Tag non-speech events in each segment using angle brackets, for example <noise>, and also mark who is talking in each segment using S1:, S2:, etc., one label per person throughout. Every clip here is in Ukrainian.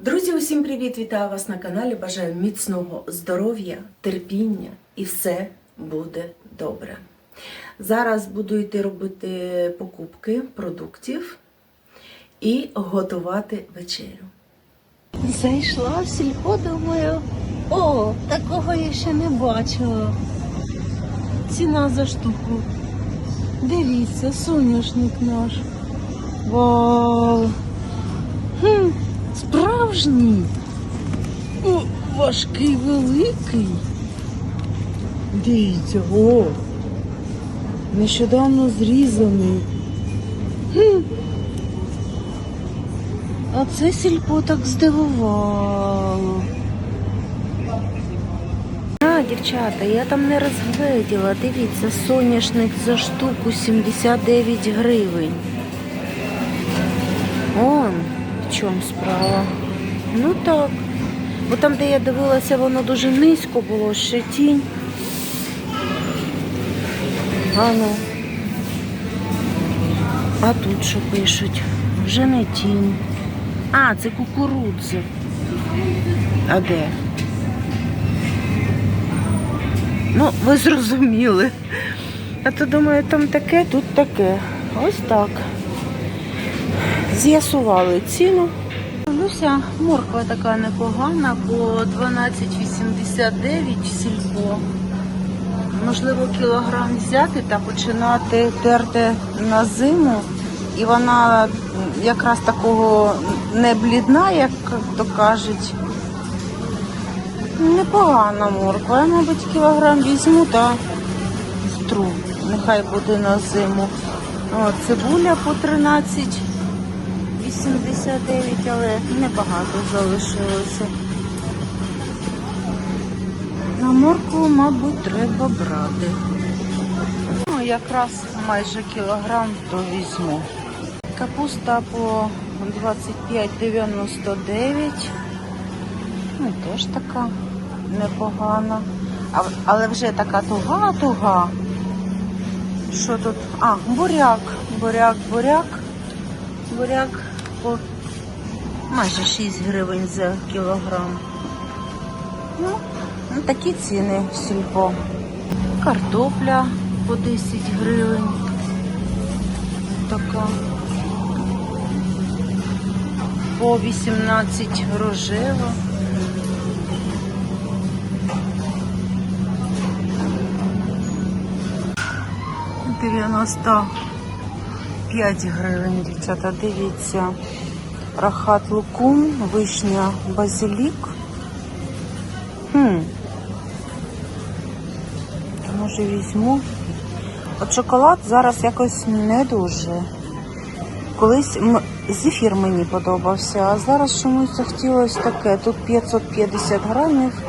S1: Друзі, усім привіт! Вітаю вас на каналі. Бажаю міцного здоров'я, терпіння і все буде добре. Зараз буду йти робити покупки продуктів і готувати вечерю.
S2: Зайшла в сільпо, думаю, о, такого я ще не бачила. Ціна за штуку. Дивіться, соняшник наш. Вау! Хм, справжній. Важкий великий. Дивіться, о! Нещодавно зрізаний. Хм, а це сільпо так здивувало. А, дівчата, я там не розгледіла. Дивіться, соняшник за штуку 79 гривень. Он, в чому справа. Ну так. Бо там, де я дивилася, воно дуже низько було, ще тінь. А ну. А тут що пишуть? Вже не тінь. А, це кукурудзи. А де? Ну, ви зрозуміли. А то думаю, там таке, тут таке. Ось так. З'ясували ціну. Дивлюся, морква така непогана, по 12,89 сільпо. Можливо, кілограм взяти та починати терти на зиму. І вона якраз такого не блідна, як то кажуть. Непогана морква. Я, мабуть, кілограм візьму та стру. Нехай буде на зиму. О, цибуля по 13,89, але небагато залишилося. На моркву, мабуть, треба брати. Ну, якраз майже кілограм то візьму. Капуста по 25,99. Ну, теж така непогана. А, але вже така туга-туга. Що тут? А, буряк. Буряк, буряк. Буряк по майже 6 гривень за кілограм. Ну, ну такі ціни в сільпо. Картопля по 10 гривень. Така. По 18 рожева. Дев'яносто п'ять гривень, дівчата, дивіться. Рахат лукум, вишня, базилік. Хм. Може візьму. От шоколад зараз якось не дуже. Колись зефір мені подобався, а зараз чомусь захотілося таке. Тут 550 грамів,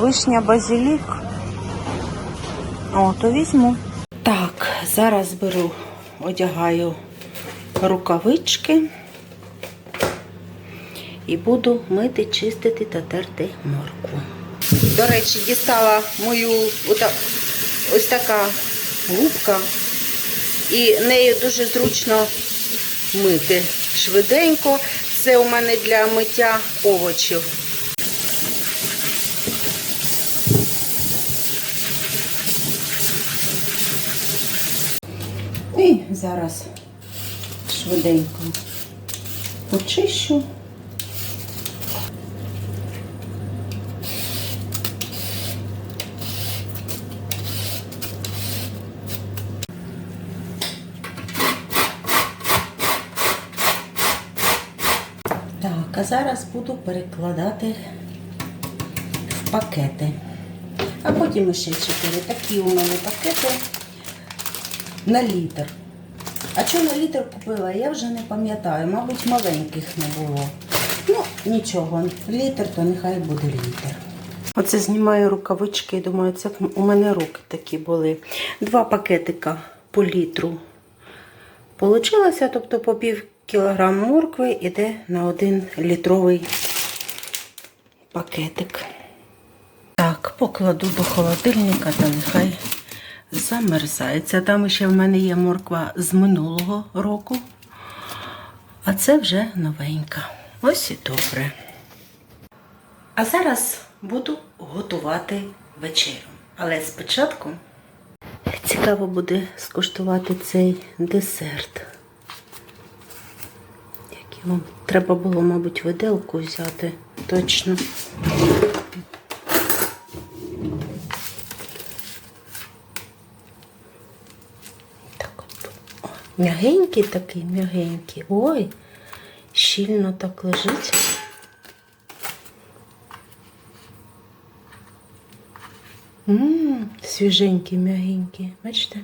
S2: вишня, базилік. О, то візьму. Так, зараз беру, одягаю рукавички і буду мити, чистити та терти моркву. До речі, дістала мою ось така губка, і нею дуже зручно мити швиденько. Це у мене для миття овочів. І зараз швиденько почищу. Так, а зараз буду перекладати в пакети. А потім ще чотири. Такі у мене пакети на літр. А на літр купила, я вже не пам'ятаю. Мабуть, маленьких не було. Ну, нічого, літр, то нехай буде літр. Оце знімаю рукавички і думаю, це у мене руки такі були. Два пакетика по літру Получилося, тобто по пів кілограм моркви йде на один літровий пакетик. Так, покладу до холодильника та нехай замерзається. Там ще в мене є морква з минулого року, а це вже новенька. Ось і добре. А зараз буду готувати вечерю. Але спочатку цікаво буде скуштувати цей десерт. Який вам треба було, мабуть, виделку взяти. Точно. Так от. О, м'ягенький такий, м'ягенький. Ой, щільно так лежить. Ммм, свіженький, м'ягенький. Бачите?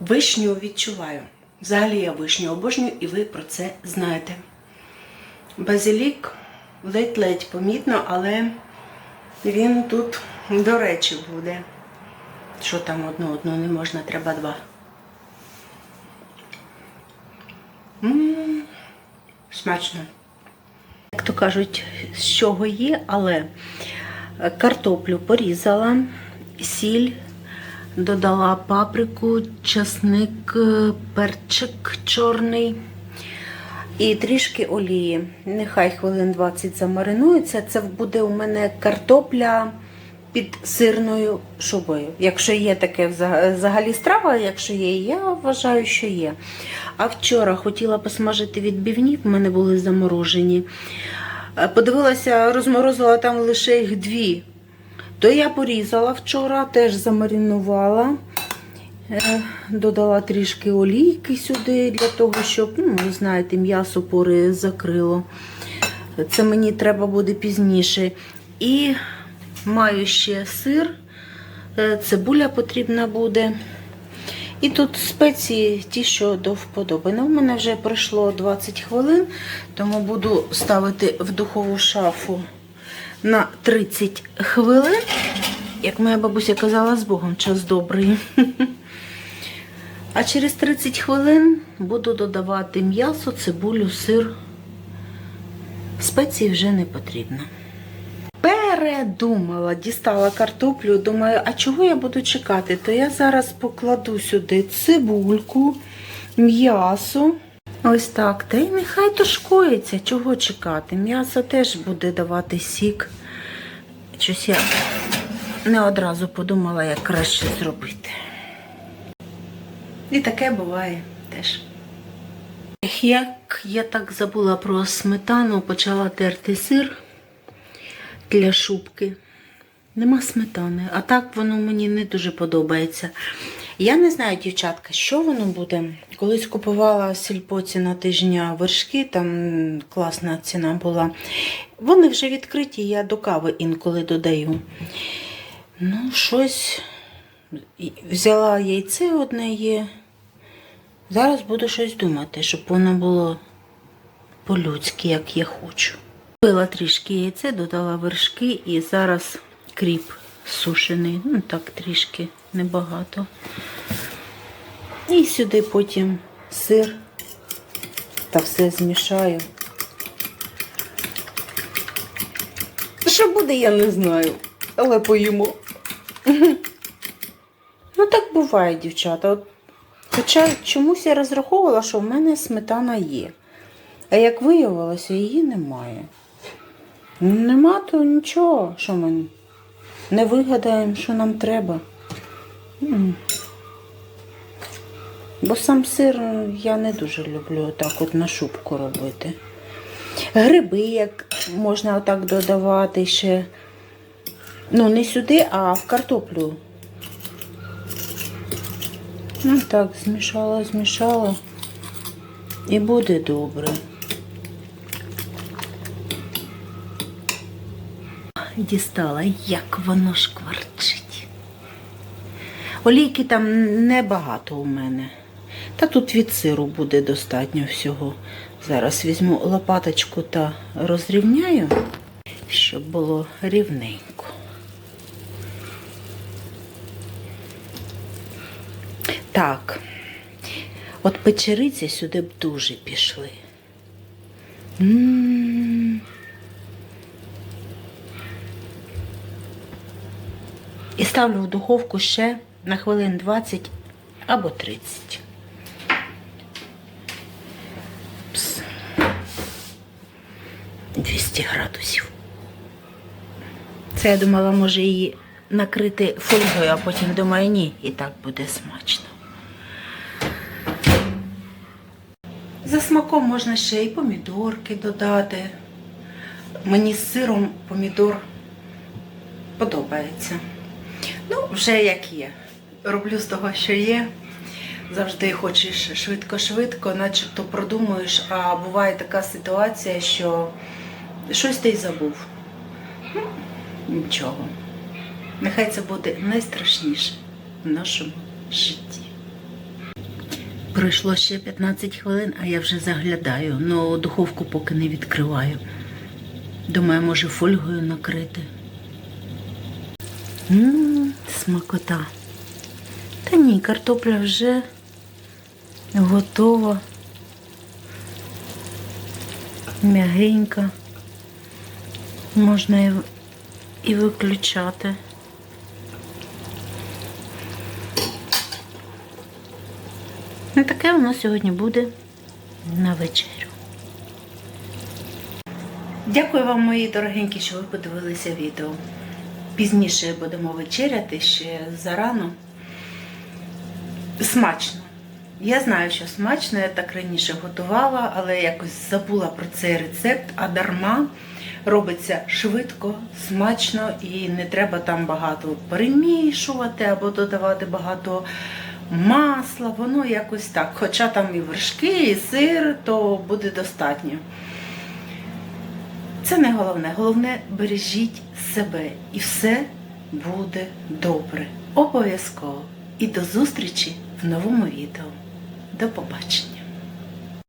S2: Вишню відчуваю. Взагалі я вишню обожнюю, і ви про це знаєте. Базилік ледь-ледь помітно, але він тут, до речі, буде. Що там одну одну не можна, треба два. Смачно. Як то кажуть, з чого є, але картоплю порізала, сіль, додала паприку, часник, е, перчик чорний і трішки олії. Нехай хвилин 20 замаринується. Це буде у мене картопля під сирною шубою. Якщо є таке взагалі страва, якщо є, я вважаю, що є. А вчора хотіла посмажити відбивні, в мене були заморожені. Е, Подивилася, розморозила там лише їх дві. То я порізала вчора, теж замаринувала. Е, Додала трішки олійки сюди для того, щоб, ну, ви знаєте, м'ясо пори закрило. Це мені треба буде пізніше. І маю ще сир, е, цибуля потрібна буде. І тут спеції ті, що до вподоби. Ну, У мене вже пройшло 20 хвилин, тому буду ставити в духову шафу на 30 хвилин. Як моя бабуся казала, з Богом час добрий. <laughs> А через 30 хвилин буду додавати м'ясо, цибулю, сир. Спеції вже не потрібно. Передумала, дістала картоплю, думаю, а чого я буду чекати? То я зараз покладу сюди цибульку, м'ясо. Ось так. Та й нехай тушкується, чого чекати. М'ясо теж буде давати сік. Щось я не одразу подумала, як краще зробити. І таке буває теж. Як я так забула про сметану, почала терти сир для шубки. Нема сметани, а так воно мені не дуже подобається. Я не знаю, дівчатка, що воно буде. Колись купувала сільпоці на тижня вершки, там класна ціна була. Вони вже відкриті, я до кави інколи додаю. Ну, щось взяла яйце одне є. Зараз буду щось думати, щоб воно було по-людськи, як я хочу. Пила трішки яйце, додала вершки і зараз кріп сушений. Ну так трішки небагато. І сюди потім сир та все змішаю. Що буде, я не знаю, але поїмо. Ну так буває, дівчата. От, хоча чомусь я розраховувала, що в мене сметана є. А як виявилося, її немає. Ну, Нема, то нічого, що ми не вигадаємо, що нам треба. Бо сам сир я не дуже люблю отак от на шубку робити. Гриби, як можна отак додавати ще. Ну, не сюди, а в картоплю. Ну так, змішала, змішала. І буде добре. Дістала, як воно шкварчить. Олійки там небагато у мене. Та тут від сиру буде достатньо всього. Зараз візьму лопаточку та розрівняю, щоб було рівненько. Так, от печериці сюди б дуже пішли. М. І ставлю в духовку ще на хвилин 20 або 30.
S1: 200 градусів. Це я думала, може її накрити фольгою, а потім думаю, ні, і так буде смачно. За смаком можна ще й помідорки додати. Мені з сиром помідор подобається. Ну, вже як є. Роблю з того, що є. Завжди хочеш швидко-швидко, начебто продумуєш, а буває така ситуація, що щось ти й забув. Ну, нічого. Нехай це буде найстрашніше в нашому житті. Пройшло ще 15 хвилин, а я вже заглядаю, але духовку поки не відкриваю. Думаю, може фольгою накрити. Ммм, смакота. Та ні, картопля вже готова. М'ягенька. Можна і, виключати. Ну, таке нас сьогодні буде на вечерю. Дякую вам, мої дорогенькі, що ви подивилися відео. Пізніше будемо вечеряти ще зарано. Смачно. Я знаю, що смачно, я так раніше готувала, але якось забула про цей рецепт, а дарма робиться швидко, смачно і не треба там багато перемішувати або додавати багато масла. Воно якось так. Хоча там і вершки, і сир, то буде достатньо. Це не головне. Головне, бережіть себе і все буде добре. Обов'язково. І до зустрічі в новому відео. До побачення!